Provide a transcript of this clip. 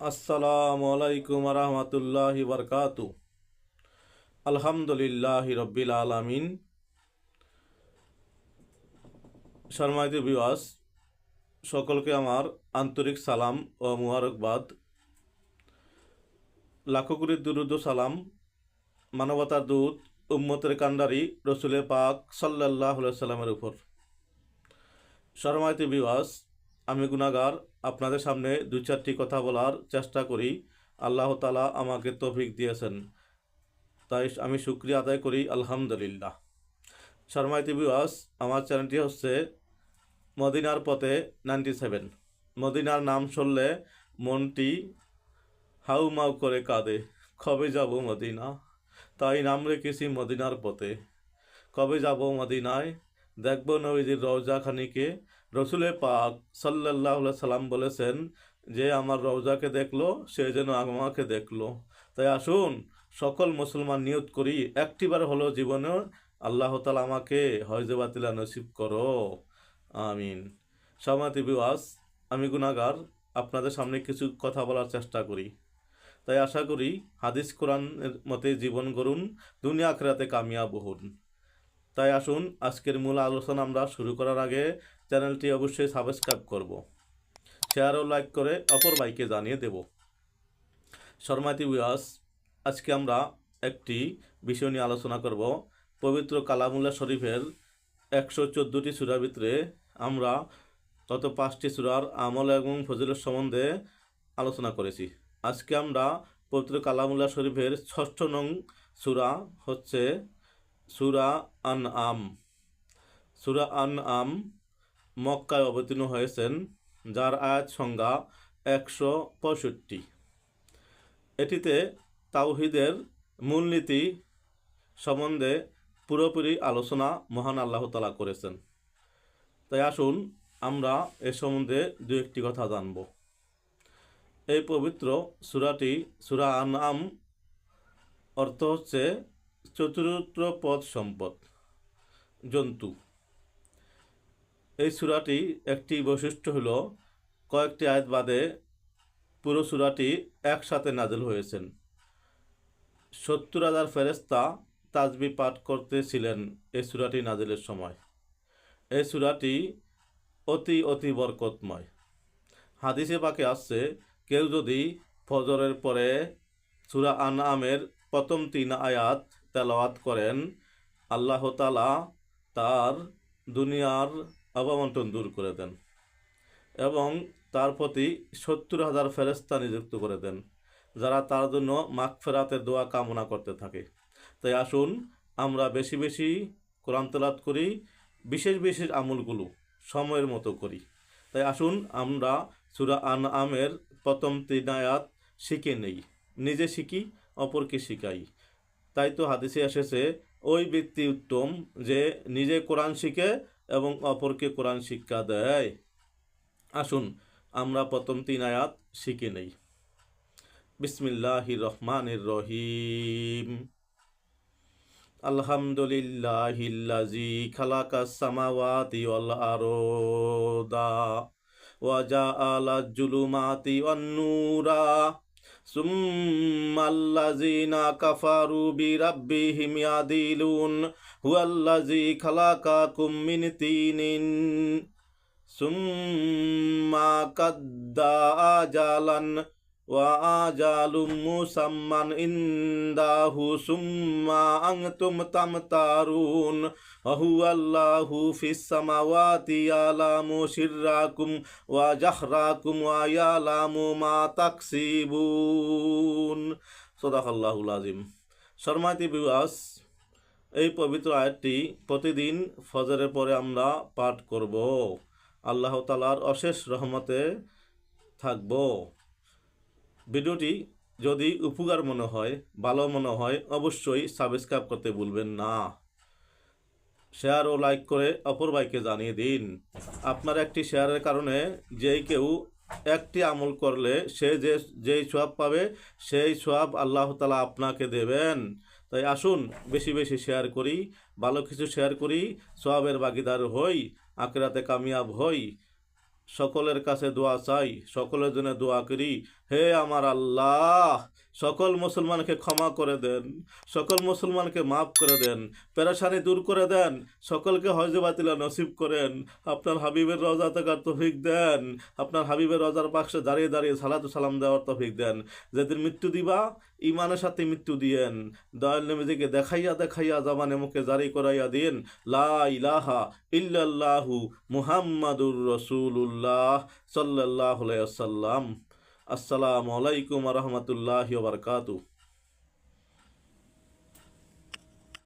আসসালামু আলাইকুম রহমতুল্লাহি বরকাতু আলহামদুলিল্লাহ রব্বিল আলামিন। সম্মানিত বিবাস সকলকে আমার আন্তরিক সালাম ও মুবারকবাদ। লাখো কোটি দুরুদ সালাম, মানবতার দূত, উম্মতের কান্ডারি রসুলের পাক সাল্লাহ সাল্লামের উপর। সম্মানিত বিবাস আমি গুনাগার আপনাদের সামনে দু চারটি কথা বলার চেষ্টা করি। আল্লাহ তালা আমাকে তৌফিক দিয়েছেন। তাই আমি শুক্রিয়া আদায় করি। আলহামদুলিল্লাহ। শর্মাইতি বিওয়াস আমার চ্যানেলটি হচ্ছে মদিনার পথে নাইনটি সেভেন। মদিনার নাম শুনলে মনটি হাউ মাউ করে কাঁদে। কবে যাব মদিনা? তাই নাম রেখেছি মদিনার পথে। কবে যাব মদিনায়? দেখব নবীজির রওজাখানিকে। রসুলের পাক সাল্লাহ সাল্লাম বলেছেন যে, আমার রওজাকে দেখল, সে যেন আমাকে দেখল। তাই আসুন, সকল মুসলমান নিয়ত করি, একটিবার হলো জীবনে আল্লাহ তালা আমাকে হয়জে বাতিলা নসিব করো। আমিন। সমাতি বিওয়াস আমি গুনাগার আপনাদের সামনে কিছু কথা বলার চেষ্টা করি। তাই আশা করি, হাদিস কোরআনের মতে জীবন গড়ুন, দুনিয়া আখরাতে কামিয়াব হন। তাই আসুন, আজকের মূল আলোচনা আমরা শুরু করার আগে চ্যানেলটি অবশ্যই সাবস্ক্রাইব করব। শেয়ার ও লাইক করে অপর বাইকে জানিয়ে দেব। শর্মাতি উয়াস আজকে আমরা একটি বিষয় নিয়ে আলোচনা করব। পবিত্র কালামুল্লাহ শরীফের একশো চোদ্দোটি সুরার ভিতরে আমরা তত পাঁচটি সুরার আমল এবং ফজিলত সম্বন্ধে আলোচনা করেছি। আজকে আমরা পবিত্র কালামুল্লাহ শরীফের ষষ্ঠ নং সুরা হচ্ছে সুরা আন আম সুরা আন আম মক্কায় অবতীর্ণ হয়েছেন, যার আয়াত সংজ্ঞা একশো পঁয়ষট্টি। এটিতে তাওহিদের মূলনীতি সম্বন্ধে পুরোপুরি আলোচনা মহান আল্লাহ তালা করেছেন। তাই আসুন আমরা এ সম্বন্ধে দু একটি কথা জানব। এই পবিত্র সুরাটি সুরা আন আম অর্থ হচ্ছে চতুর্থ পদ সম্পদ, জন্তু। এই সুরাটি একটি বৈশিষ্ট্য হল, কয়েকটি আয়াত বাদে পুরো সুরাটি একসাথে নাজেল হয়েছেন। সত্তর হাজার ফেরেস্তা তাজবি পাঠ করতেছিলেন এই সুরাটি নাজেলের সময়। এই সুরাটি অতি অতি বরকতময়। হাদিসে পাকে আসছে, কেউ যদি ফজরের পরে সুরা আন আমের প্রথম তিন আয়াত তেলাওয়াত করেন, আল্লাহ তালা তার দুনিয়ার অবমন্টন দূর করে দেন এবং তার প্রতি সত্তর হাজার ফেরেস্তা নিযুক্ত করে দেন, যারা তার জন্য মাখ ফেরাতের দোয়া কামনা করতে থাকে। তাই আসুন, আমরা বেশি বেশি কোরআন তেলাত করি, বিশেষ বিশেষ আমলগুলো সময়ের মতো করি। তাই আসুন, আমরা সুরা আন আমের প্রথম তিন আয়াত শিখে নেই। নিজে শিখি, অপরকে শিখাই। তাই তো হাদিসে এসেছে, ওই ব্যক্তি উত্তম যে নিজে কোরআন শিখে এবং অপরকে কোরআন শিক্ষা দেয়। আসুন, আমরা প্রথম তিন আয়াত শিখে নেই। বিসমিল্লাহ রহমান রহিম। আলহামদুলিল্লাহ খালাকা আরদা ওয়াজা আলা জুলুমাতি ওয়ান ثم الذين كفروا بربهم يعدلون هو الذي خلقكم من طين ثم قد أجلا وآجال مسمى عنده ثم أنتم تمترون وهو الله في السماوات يعلم سركم وجهركم ويعلم ما تكسبون صدق الله العظيم শর্মাতি বিবাস এই পবিত্র আয়াতটি প্রতিদিন ফজরের পরে আমরা পাঠ করব আল্লাহ তালার অশেষ রহমতে থাকব ভিডিওটি যদি উপকার মনে হয়, ভালো মনে হয়, অবশ্যই সাবস্ক্রাইব করতে ভুলবেন না। শেয়ার ও লাইক করে অপর ভাইকে জানিয়ে দিন। আপনার একটি শেয়ারের কারণে যেই কেউ একটি আমল করলে সে যে, যেই সোয়াব পাবে, সেই সোয়াব আল্লাহ তালা আপনাকে দেবেন। তাই আসুন বেশি বেশি শেয়ার করি, ভালো কিছু শেয়ার করি, সোয়াবের বাগিদার হই, আখেরাতে কামিয়াব হই। সকলের কাছে দোয়া চাই, সকলের জন্য দোয়া করি। হে আমার আল্লাহ, সকল মুসলমানকে ক্ষমা করে দেন, সকল মুসলমানকে মাফ করে দেন, পেরেশানি দূর করে দেন, সকলকে হজে বাতিলা নসিব করেন। আপনার হাবিবের রজা থাকার তফিক দেন, আপনার হাবিবের রজার পাশে দাঁড়িয়ে দাঁড়িয়ে সালাতু সালাম দেওয়ার তফিক দেন। যেদিন মৃত্যু দিবা ইমানের সাথে মৃত্যু দিয়েন। দয়াল নবীজিকে দেখাইয়া দেখাইয়া জামানে মুখে জারি করাইয়া দিন, লা ইলাহা ইল্লাল্লাহু মুহাম্মাদুর রসুল্লাহ সাল্লাহ আসসালাম আসসালামু আলাইকুম রহমতুল্লাহ বারকাতু